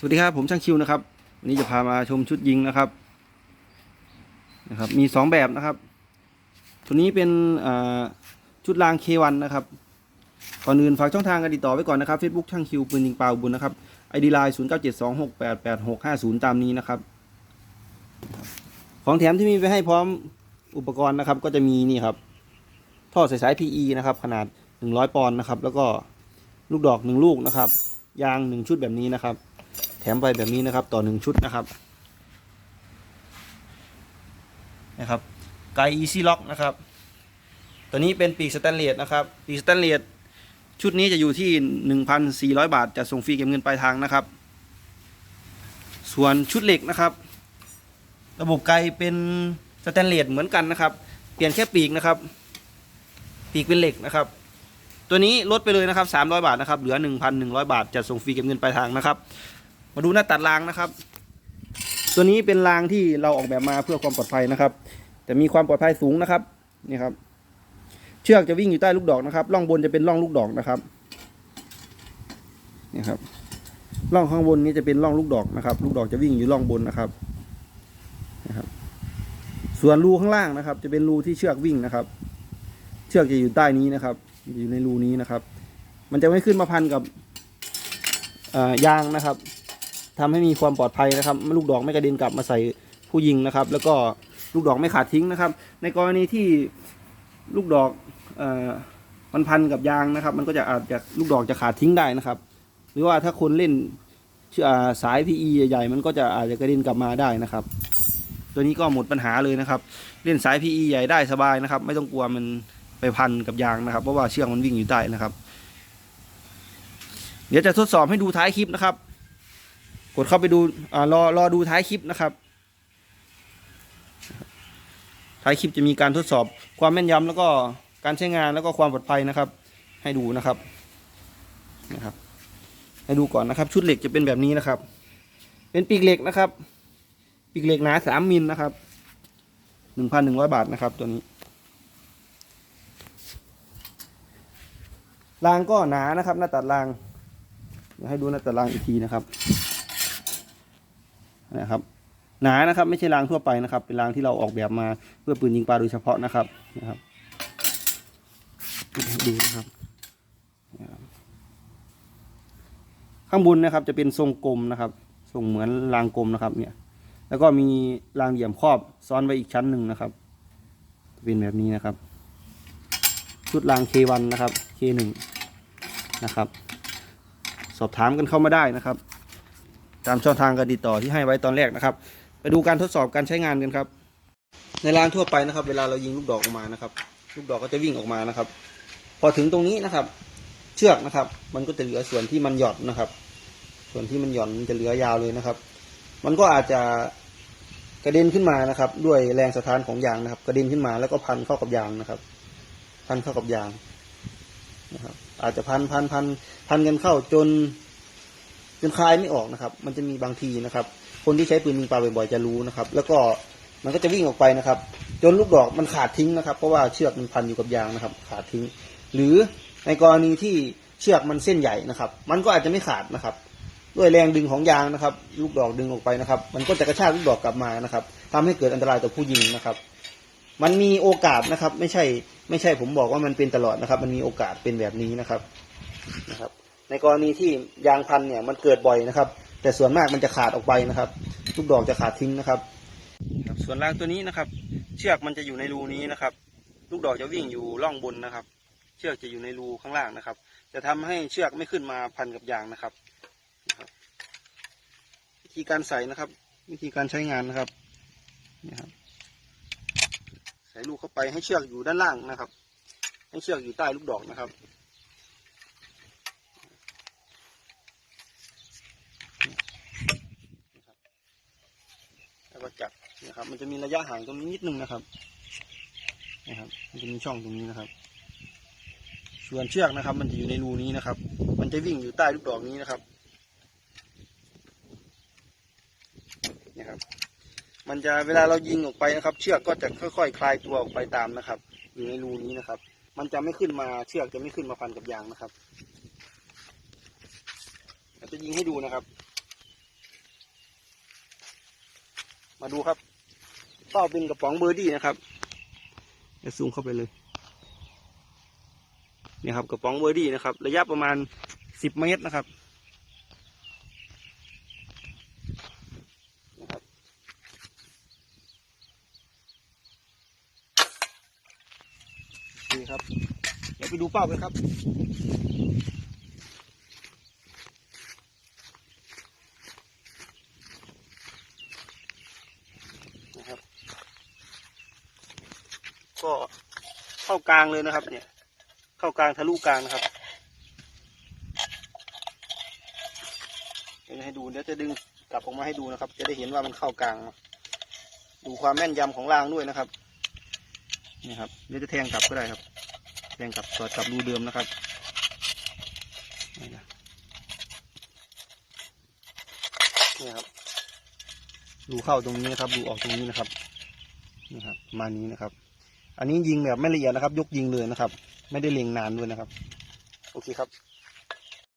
สวัสดีครับผมช่างคิวนะครับวันนี้จะพามาชมชุดยิงนะครับนะครับ มีสองแบบนะครับ ตัวนี้เป็นชุดรางเควันนะครับก่อนอื่นฝากช่องทางการติดต่อไว้ก่อนนะครับ Facebook ช่างคิวปืนยิงปลาบุญนะครับ ID line 0 9 7 2 6 8 8 6 5 0ตามนี้นะครับ ของแถมที่มีไปให้พร้อมอุปกรณ์นะครับ ก็จะมีนี่ครับท่อสายสาย PE นะครับ ขนาด100ปอนด์นะครับ แล้วก็ลูกดอก1ลูกนะครับ ยาง1ชุดแบบนี้นะครับ แถมไปแบบนี้นะครับ ต่อ1ชุดนะครับนะครับไกอีซี่ล็อกนะครับ ตัวนี้เป็นปีกสแตนเลสนะครับ ปีกสแตนเลสชุดนี้จะอยู่ที่ 1,400 บาท จะส่งฟรีเก็บเงินปลายทางนะครับ ส่วนชุดเหล็กนะครับ ระบบไกเป็นสแตนเลสเหมือนกันนะครับ เปลี่ยนแค่ปีกนะครับ ปีกเป็นเหล็กนะครับ ตัวนี้ลดไปเลยนะครับ 300 บาทนะครับ เหลือ 1,100 บาท จะส่งฟรีเก็บเงินปลายทางนะครับ มาดูหน้าตัดรางนะครับ ตัวนี้เป็นรางที่เราออกแบบมาเพื่อความปลอดภัยนะครับ แต่มีความปลอดภัยสูงนะครับนี่ครับ เชือกจะวิ่งอยู่ใต้ลูกดอกนะครับร่องบนจะเป็นร่องลูกดอกนะครับนี่ครับร่องข้างบนนี้จะเป็นร่องลูกดอกนะครับ ลูกดอกจะวิ่งอยู่ร่องบนนะครับนะครับ ส่วนรูข้างล่างนะครับ จะเป็นรูที่เชือกวิ่งนะครับ เชือกจะอยู่ใต้นี้นะครับ อยู่ในรูนี้นะครับ มันจะไม่ขึ้นมาพันกับยางนะครับ ทำให้มีความปลอดภัยนะครับ ลูกดอกไม่กระเด็นกลับมาใส่ผู้ยิงนะครับ แล้วก็ลูกดอกไม่ขาดทิ้งนะครับ ในกรณีที่ลูกดอกมันพันกับยางนะครับ มันก็จะอาจจะลูกดอกจะขาดทิ้งได้นะครับ หรือว่าถ้าคนเล่นอ่าสาย PE ใหญ่ๆมันก็จะอาจจะกระเด็นกลับมาได้นะครับ ตัวนี้ก็หมดปัญหาเลยนะครับ เล่นสาย PE ใหญ่ได้สบายนะครับ ไม่ต้องกลัวมันไปพันกับยางนะครับ เพราะว่าเชือกมันวิ่งอยู่ใต้นะครับ เดี๋ยวจะทดสอบให้ดูท้ายคลิปนะครับ ดเข้าไปดูอรอรอดูท้ายคลิปนะครับ ท้ายคลิปจะมีการทดสอบความแม่นยำแล้วก็การใช้งานแล้วก็ความปลอดภัยนะครับ ให้ดูนะครับนะครับ ให้ดูก่อนนะครับ ชุดเหล็กจะเป็นแบบนี้นะครับ เป็นปีกเหล็กนะครับ ปีกเหล็กหนาสามมิลนะครับหนึ่งพันหนึ่งร้อยบาทนะครับ ตัวนี้รางก็หนานะครับ หน้าตัดรางเดี๋ยวให้ดูหน้าตัดรางอีกทีนะครับ นะครับหนานะครับไม่ใช่รางทั่วไปนะครับ เป็นรางที่เราออกแบบมาเพื่อปืนยิงปลาโดยเฉพาะนะครับนะครับดูนะครับนะครับ ข้างบนนะครับจะเป็นทรงกลมนะครับทรงเหมือนรางกลมนะครับ เนี่ย แล้วก็มีรางเหลี่ยมครอบซ้อนไว้อีกชั้นหนึ่งนะครับเป็นแบบนี้นะครับ ชุดราง K1 นะครับ K1 นะครับ สอบถามกันเข้ามาได้นะครับ ตามช่องทางการติดต่อที่ให้ไว้ตอนแรกนะครับ ไปดูการทดสอบการใช้งานกันครับ ในร้างทั่วไปนะครับ เวลาเรายิงลูกดอกออกมานะครับ ลูกดอกก็จะวิ่งออกมานะครับ พอถึงตรงนี้นะครับ เชือกนะครับ มันก็จะเหลือส่วนที่มันหย่อนนะครับ ส่วนที่มันหย่อนมันจะเหลือยาวเลยนะครับ มันก็อาจจะกระเด็นขึ้นมานะครับ ด้วยแรงสะท้านของยางนะครับ กระเด็นขึ้นมาแล้วก็พันเข้ากับยางนะครับ พันเข้ากับยางนะครับ อาจจะพันพันพันพันกันเข้าจน จนคลายไม่ออกนะครับ มันจะมีบางทีนะครับ คนที่ใช้ปืนยิงปลาบ่อยๆจะรู้นะครับ แล้วก็มันก็จะวิ่งออกไปนะครับ จนลูกดอกมันขาดทิ้งนะครับ เพราะว่าเชือกมันพันอยู่กับยางนะครับ ขาดทิ้ง หรือในกรณีที่เชือกมันเส้นใหญ่นะครับ มันก็อาจจะไม่ขาดนะครับ ด้วยแรงดึงของยางนะครับ ลูกดอกดึงออกไปนะครับ มันก็จะกระชากลูกดอกกลับมานะครับทำให้เกิดอันตรายต่อผู้ยิงนะครับ มันมีโอกาสนะครับ ไม่ใช่ ไม่ใช่ผมบอกว่ามันเป็นตลอดนะครับ มันมีโอกาสเป็นแบบนี้นะครับนะครับ ในกรณีที่ยางพันเนี่ยมันเกิดบ่อยนะครับ แต่ส่วนมากมันจะขาดออกไปนะครับลูกดอกจะขาดทิ้งนะครับ ส่วนรางตัวนี้นะครับ เชือกมันจะอยู่ในรูนี้นะครับ ลูกดอกจะวิ่งอยู่ร่องบนนะครับ เชือกจะอยู่ในรูข้างล่างนะครับ จะทำให้เชือกไม่ขึ้นมาพันกับยางนะครับนะครับ วิธีการใส่นะครับ วิธีการใช้งานนะครับนี่ครับใส่ลูกเข้าไปให้เชือกอยู่ด้านล่างนะครับ ให้เชือกอยู่ใต้ลูกดอกนะครับ แล้วก็จับ นะครับ มันจะมีระยะห่างตรงนี้นิดนึงนะครับนะครับ มันจะมีช่องตรงนี้นะครับ ส่วนเชือกนะครับ มันจะอยู่ในรูนี้นะครับ มันจะวิ่งอยู่ใต้ลูกดอกนี้นะครับนะครับมันจะเวลาเรายิงออกไปนะครับ เชือกก็จะค่อยๆคลายตัวออกไปตามนะครับ อยู่ในรูนี้นะครับ มันจะไม่ขึ้นมาเชือกจะไม่ขึ้นมาพันกับยางนะครับจะยิงให้ดูนะครับ มาดูครับ เป้าเป็นกระป๋องเบอร์ดี้นะครับเดี๋ยวซูมเข้าไปเลยนี่ครับกระป๋องเบอร์ดี้นะครับ ระยะประมาณสิบเมตรนะครับนี่ครับ เดี๋ยวไปดูเป้ากันครับ ก็เข้ากลางเลยนะครับ เนี่ย เข้ากลางทะลุกลางนะครับเดี๋ยวให้ดูเดี๋ยวจะดึงกลับออกมาให้ดูนะครับ จะได้เห็นว่ามันเข้ากลาง ดูความแม่นยำของรางด้วยนะครับ นี่ครับเดี๋ยวจะแทงกลับก็ได้ครับ แทงกลับสอดกลับรูเดิมนะครับนี่นะนี่ครับรูเข้าตรงนี้นะครับรูออกตรงนี้นะครับนี่ครับมานี้นะครับ อันนี้ยิงแบบไม่ละเอียดนะครับ ยกยิงเลยนะครับ ไม่ได้เล็งนานด้วยนะครับ โอเคครับ